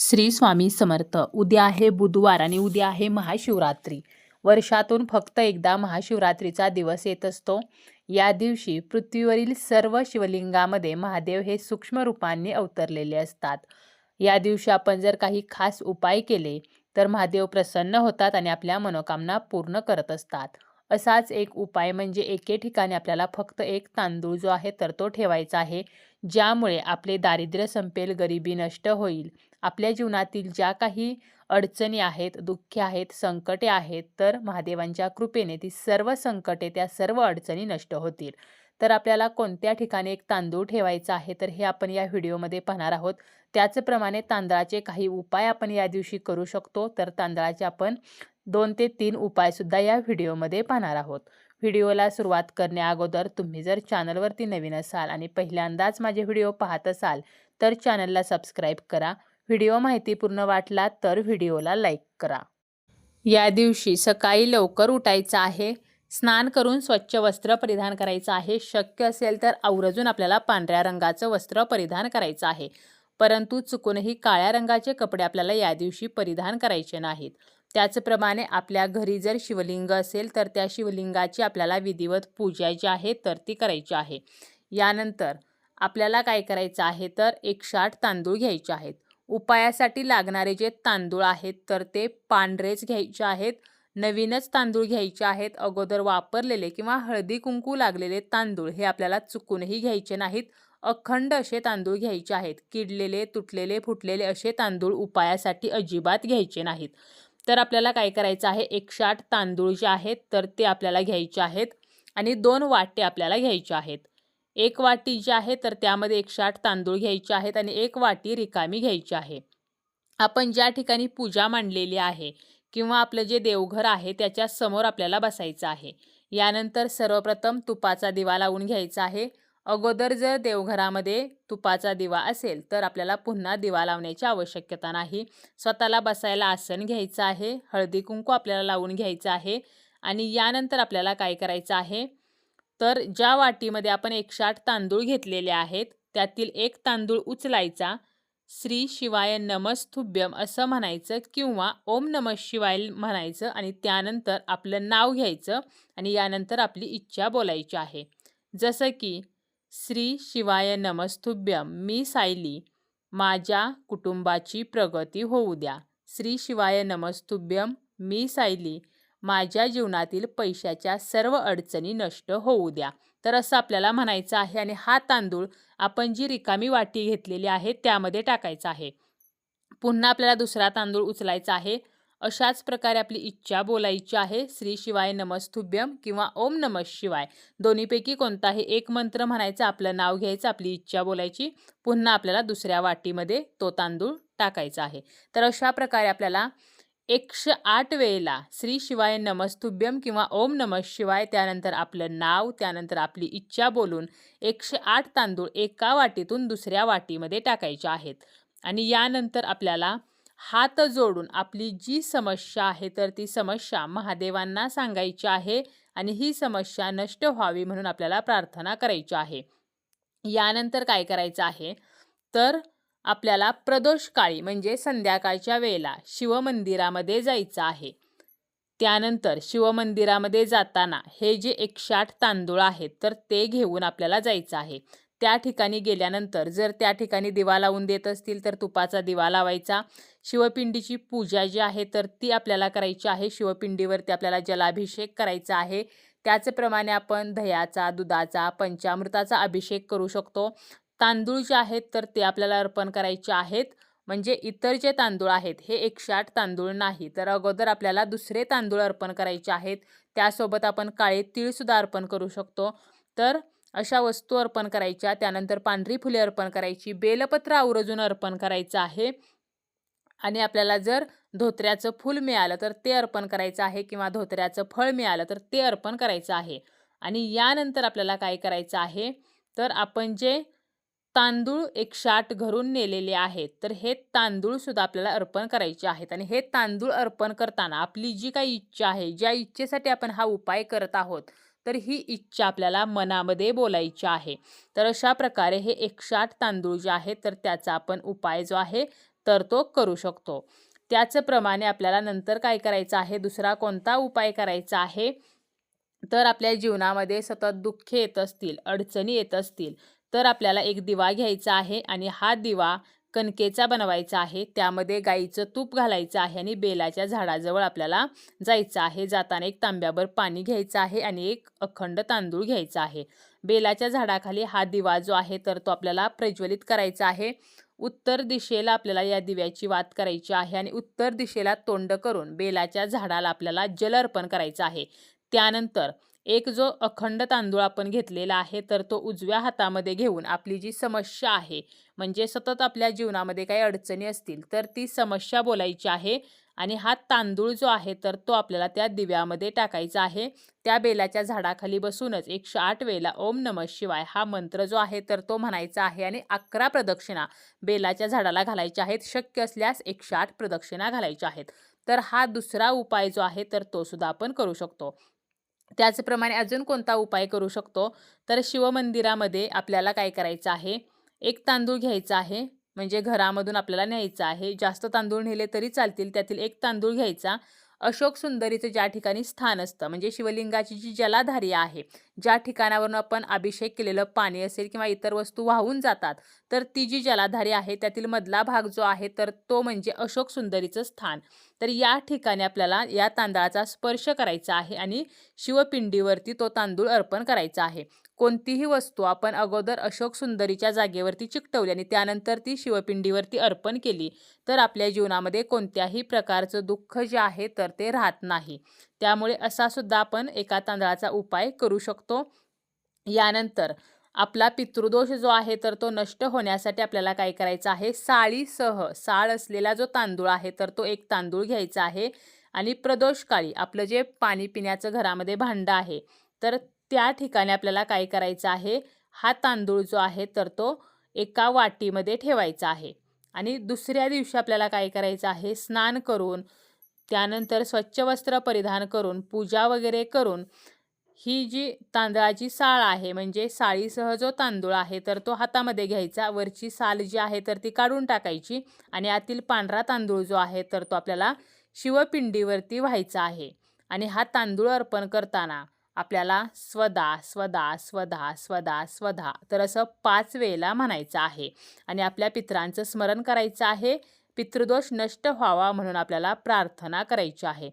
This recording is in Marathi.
श्री स्वामी समर्थ. उद्या आहे बुधवार आणि उद्या आहे महाशिवरात्री. वर्षातून फक्त एकदा महाशिवरात्रीचा दिवस येत असतो. या दिवशी पृथ्वीवरील सर्व शिवलिंगामध्ये महादेव हे सूक्ष्म रूपांनी अवतरलेले असतात. या दिवशी आपण जर काही खास उपाय केले तर महादेव प्रसन्न होतात आणि आपल्या मनोकामना पूर्ण करत असतात. असाच एक उपाय म्हणजे एके ठिकाणी आपल्याला फक्त एक तांदूळ जो आहे तर तो ठेवायचा आहे. ज्यामुळे आपले दारिद्र्य संपेल गरिबी नष्ट होईल. आपल्या जीवनातील ज्या काही अडचणी आहेत दुःखे आहेत संकटे आहेत तर महादेवांच्या कृपेने ती सर्व संकटे त्या सर्व अडचणी नष्ट होतील. तर आपल्याला कोणत्या ठिकाणी एक तांदूळ ठेवायचा आहे तर हे आपण या व्हिडिओमध्ये पाहणार आहोत. त्याचप्रमाणे तांदळाचे काही उपाय आपण या दिवशी करू शकतो तर तांदळाचे आपण दोन ते तीन उपायसुद्धा या व्हिडिओमध्ये पाहणार आहोत. व्हिडिओला सुरुवात करण्याअगोदर तुम्ही जर चॅनलवरती नवीन असाल आणि पहिल्यांदाच माझे व्हिडिओ पाहत असाल तर चॅनलला सबस्क्राईब करा. व्हिडिओ माहितीपूर्ण वाटला तर व्हिडिओला लाईक करा. या दिवशी सकाळी लवकर उठायचं आहे. स्नान करून स्वच्छ वस्त्र परिधान करायचं आहे. शक्य असेल तर आवर्जून आपल्याला पांढऱ्या रंगाचं वस्त्र परिधान करायचं आहे. परंतु चुकूनही काळ्या रंगाचे कपडे आपल्याला या दिवशी परिधान करायचे नाहीत. त्याचप्रमाणे आपल्या घरी जर शिवलिंग असेल तर त्या शिवलिंगाची आपल्याला विधिवत पूजा जी आहे तर ती करायची आहे. यानंतर आपल्याला काय करायचं आहे तर एकशे आठ तांदूळ घ्यायचे आहेत. उपायासाठी लागणारे जे तांदूळ आहेत तर ते पांढरेच घ्यायचे आहेत. नवीनच तांदूळ घ्यायचे आहेत. अगोदर वापरलेले किंवा हळदी कुंकू लागलेले तांदूळ हे आपल्याला चुकूनही घ्यायचे नाहीत. अखंड असे तांदूळ घ्यायचे आहेत. किडलेले तुटलेले फुटलेले असे तांदूळ उपायासाठी अजिबात घ्यायचे नाहीत. तर आपल्याला काय करायचं आहे? एकशे आठ तांदूळ जे आहेत तर ते आपल्याला घ्यायचे आहेत आणि दोन वाटे आपल्याला घ्यायचे आहेत. एक वाटी जी आहे तर त्यामध्ये एकशे आठ तांदूळ घ्यायचे आहेत आणि एक वाटी रिकामी घ्यायची आहे. आपण ज्या ठिकाणी पूजा मांडलेली आहे किंवा आपलं जे देवघर आहे त्याच्यासमोर आपल्याला बसायचं आहे. यानंतर सर्वप्रथम तुपाचा दिवा लावून घ्यायचा आहे. अगोदर जर देवघरामध्ये तुपाचा दिवा असेल तर आपल्याला पुन्हा दिवा लावण्याची आवश्यकता नाही. स्वतःला बसायला आसन घ्यायचं आहे हळदी कुंकू आपल्याला लावून घ्यायचं आहे आणि यानंतर आपल्याला काय करायचं आहे? तर ज्या वाटीमध्ये आपण एकशे आठ तांदूळ घेतलेले आहेत त्यातील एक तांदूळ उचलायचा. श्री शिवाय नमस्तुभ्यम असं म्हणायचं किंवा ओम नम शिवाय म्हणायचं आणि त्यानंतर आपलं नाव घ्यायचं आणि यानंतर आपली इच्छा बोलायची आहे. जसं की श्री शिवाय नमस्तुभ्यम मी सायली. माझ्या कुटुंबाची प्रगती होऊ द्या. श्री शिवाय नमस्तुभ्यम मी सायली. माझ्या जीवनातील पैशाच्या सर्व अडचणी नष्ट होऊ द्या. तर असं आपल्याला म्हणायचं आहे आणि हा तांदूळ आपण जी रिकामी वाटी घेतलेली आहे त्यामध्ये टाकायचा आहे. पुन्हा आपल्याला दुसरा तांदूळ उचलायचा आहे. अशाच प्रकारे आपली इच्छा बोलायची आहे. श्री शिवाय नमस्तुभ्यम किंवा ओम नम शिवाय. दोन्हीपैकी कोणताही एक मंत्र म्हणायचा आपलं नाव घ्यायचं आपली इच्छा बोलायची पुन्हा आपल्याला दुसऱ्या वाटीमध्ये तो तांदूळ टाकायचा आहे. तर अशा प्रकारे आपल्याला एकशे आठ वेळेला श्री शिवाय नमस्तुभ्यम किंवा ओम नम शिवाय त्यानंतर आपलं नाव त्यानंतर आपली इच्छा बोलून एकशे आठ तांदूळ एका वाटीतून दुसऱ्या वाटीमध्ये टाकायचे आहेत. आणि यानंतर आपल्याला हात जोडून आपली जी समस्या आहे तर ती समस्या महादेवांना सांगायची आहे आणि ही समस्या नष्ट व्हावी म्हणून आपल्याला प्रार्थना करायची आहे. यानंतर काय करायचं आहे? तर आपल्याला प्रदोष काळी म्हणजे संध्याकाळच्या वेळेला शिवमंदिरामध्ये जायचं आहे. त्यानंतर शिवमंदिरामध्ये जाताना हे जे एकशे आठ तांदूळ आहेत तर ते घेऊन आपल्याला जायचं आहे. त्या ठिकाणी गेल्यानंतर जर त्या ठिकाणी दिवा लावून देत असतील तर तुपाचा दिवा लावायचा. शिवपिंडीची पूजा जी आहे तर ती आपल्याला करायची आहे. शिवपिंडीवरती आपल्याला जलाभिषेक करायचा आहे. त्याचप्रमाणे आपण दह्याचा दुधाचा पंचामृताचा अभिषेक करू शकतो. तांदूळ जे आहेत तर ते आपल्याला अर्पण करायचे आहेत. म्हणजे इतर जे तांदूळ आहेत हे एकशे आठ तांदूळ नाही तर अगोदर आपल्याला दुसरे तांदूळ अर्पण करायचे आहेत. त्यासोबत आपण काळे तीळसुद्धा अर्पण करू शकतो. तर अशा वस्तू अर्पण करायच्या. त्यानंतर पांढरी फुले अर्पण करायची. बेलपत्र आवर्जून अर्पण करायचं आहे. आणि आपल्याला जर धोत्र्याचं फूल मिळालं तर ते अर्पण करायचं आहे किंवा धोत्र्याचं फळ मिळालं तर ते अर्पण करायचं आहे. आणि यानंतर आपल्याला काय करायचं आहे? तर आपण जे तांदूळ एक शाट घरून नेलेले आहेत तर हे तांदूळसुद्धा आपल्याला अर्पण करायचे आहेत. आणि हे तांदूळ अर्पण करताना आपली जी काही इच्छा आहे ज्या इच्छेसाठी आपण हा उपाय करत आहोत तर ही इच्छा आपल्याला मनामध्ये बोलायची आहे. तर अशा प्रकारे हे एकशे आठ तांदूळ जे आहे तर त्याचा आपण उपाय जो आहे तर तो करू शकतो. त्याचप्रमाणे आपल्याला नंतर काय करायचं आहे दुसरा कोणता उपाय करायचा आहे तर आपल्या जीवनामध्ये सतत दुःखे येत असतील अडचणी येत असतील तर आपल्याला एक दिवा घ्यायचा आहे आणि हा दिवा कणकेचा बनवायचा आहे. त्यामध्ये गाईचं तूप घालायचं आहे आणि बेलाच्या झाडाजवळ आपल्याला जायचं आहे. जाताना एक तांब्याभर पाणी घ्यायचं आहे आणि एक अखंड तांदूळ घ्यायचा आहे. बेलाच्या झाडाखाली हा दिवा जो आहे तर तो आपल्याला प्रज्वलित करायचा आहे. उत्तर दिशेला आपल्याला या दिव्याची वात करायची आहे आणि उत्तर दिशेला तोंड करून बेलाच्या झाडाला आपल्याला जल अर्पण करायचं आहे. त्यानंतर एक जो अखंड तांदूळ आपण घेतलेला आहे तर तो उजव्या हातामध्ये घेऊन आपली जी समस्या आहे म्हणजे सतत आपल्या जीवनामध्ये काही अडचणी असतील तर ती समस्या बोलायची आहे. आणि हा तांदूळ जो आहे तर तो आपल्याला त्या दिव्यामध्ये टाकायचा आहे. त्या बेलाच्या झाडाखाली बसूनच एकशे आठ वेळेला ओम नम शिवाय हा मंत्र जो आहे तर तो म्हणायचा आहे आणि अकरा प्रदक्षिणा बेलाच्या झाडाला घालायच्या आहेत. शक्य असल्यास एकशे आठ प्रदक्षिणा घालायच्या आहेत. तर हा दुसरा उपाय जो आहे तर तो सुद्धा आपण करू शकतो. त्याचप्रमाणे अजून कोणता उपाय करू शकतो? तर शिवमंदिरामध्ये आपल्याला काय करायचं आहे? एक तांदूळ घ्यायचा आहे म्हणजे घरामधून आपल्याला न्यायचा आहे. जास्त तांदूळ नेले तरी चालतील त्यातील एक तांदूळ घ्यायचा. अशोक सुंदरीचं ज्या ठिकाणी स्थान असतं म्हणजे शिवलिंगाची जी जलाधारी आहे ज्या ठिकाणावरून आपण अभिषेक केलेलं पाणी असेल किंवा इतर वस्तू वाहून जातात तर ती जी जलाधारी आहे त्यातील मधला भाग जो आहे तर तो म्हणजे अशोक सुंदरीचं स्थान. तर या ठिकाणी आपल्याला या तांदळाचा स्पर्श करायचा आहे आणि शिवपिंडीवरती तो तांदूळ अर्पण करायचा आहे. कोणतीही वस्तू आपण अगोदर अशोक सुंदरीच्या जागेवरती चिकटवली आणि त्यानंतर ती शिवपिंडीवरती अर्पण केली तर आपल्या जीवनामध्ये कोणत्याही प्रकारचं दुःख जे आहे तर ते राहत नाही. त्यामुळे असा सुद्धा आपण एका तांदळाचा उपाय करू शकतो. यानंतर आपला पितृदोष जो आहे तर तो नष्ट होण्यासाठी आपल्याला काय करायचं आहे? साळीसह साळ असलेला जो तांदूळ आहे तर तो एक तांदूळ घ्यायचा आहे. आणि प्रदोषकाळी आपलं जे पाणी पिण्याचं घरामध्ये भांडं आहे तर त्या ठिकाणी आपल्याला काय करायचं आहे? हा तांदूळ जो आहे तर तो एका वाटीमध्ये ठेवायचा आहे. आणि दुसऱ्या दिवशी आपल्याला काय करायचं आहे? स्नान करून त्यानंतर स्वच्छ वस्त्र परिधान करून पूजा वगैरे करून ही जी तांदळाची साळ आहे म्हणजे साळीसह जो तांदूळ आहे तर तो हातामध्ये घ्यायचा. वरची साल जी आहे तर ती काढून टाकायची आणि आतील पांढरा तांदूळ जो आहे तर तो आपल्याला शिवपिंडीवरती व्हायचा आहे. आणि हा तांदूळ अर्पण करताना आपल्याला स्वदा स्वदा स्वधा स्वदा स्वधा तर असं पाच वेळेला म्हणायचं आहे. आणि आपल्या पित्रांचं स्मरण करायचं आहे. पितृदोष नष्ट व्हावा म्हणून आपल्याला प्रार्थना करायची आहे.